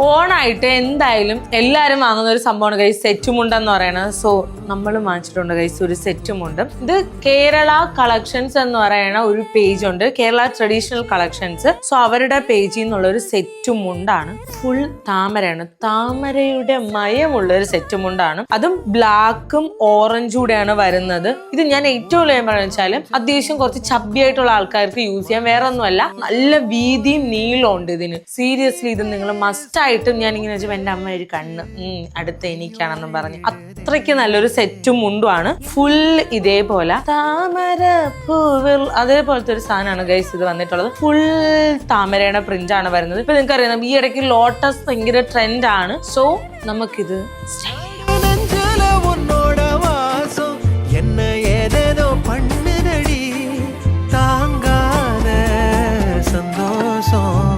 ഓണായിട്ട് എന്തായാലും എല്ലാവരും വാങ്ങുന്ന ഒരു സംഭവമാണ് കൈ സെറ്റ് പറയണത്. പറയുന്നത് സോ നമ്മൾ വാങ്ങിച്ചിട്ടുണ്ട് കൈസ് ഒരു സെറ്റുമുണ്ട് ഇത് കേരള കളക്ഷൻസ് എന്ന് പറയുന്ന ഒരു പേജ് ഉണ്ട്. Kerala traditional collections. സോ അവരുടെ പേജിൽ നിന്നുള്ള ഒരു സെറ്റ് മുണ്ടാണ് ഫുൾ താമരയാണ്. താമരയുടെ മയമുള്ള ഒരു സെറ്റ് മുണ്ടാണ് അതും ബ്ലാക്കും ഓറഞ്ചും കൂടെയാണ് വരുന്നത്. ഇത് ഞാൻ ഏറ്റവും വലിയ പറയുന്നത് വെച്ചാൽ അത്യാവശ്യം കുറച്ച് ചബ്ബിയായിട്ടുള്ള ആൾക്കാർക്ക് യൂസ് ചെയ്യാം. വേറെ ഒന്നുമല്ല നല്ല വീതിയും നീളവും ഉണ്ട് ഇതിന്. സീരിയസ്ലി ഇത് നിങ്ങൾ മസ്റ്റ് ആയിട്ടും ഞാൻ ഇങ്ങനെ വെച്ചപ്പോൾ എന്റെ അമ്മ ഒരു കണ്ണ് അടുത്ത എനിക്കാണെന്നും പറഞ്ഞ്. അത്രയ്ക്ക് നല്ലൊരു സെറ്റും മുണ്ടുമാണ്. ഫുൾ ഇതേപോലെ താമര പൂവിൽ അതേപോലത്തെ ഒരു സാധനമാണ് ഗൈസ് ഇത് വന്നിട്ടുള്ളത്. ഫുൾ താമരയുടെ പ്രിന്റ് ആണ് വരുന്നത്. ഇപ്പൊ നിങ്ങൾക്ക് അറിയാം ഈ ഇടയ്ക്ക് ലോട്ടസ് ഭയങ്കര ട്രെൻഡ് ആണ്. സോ നമുക്കിത് സന്തോഷം.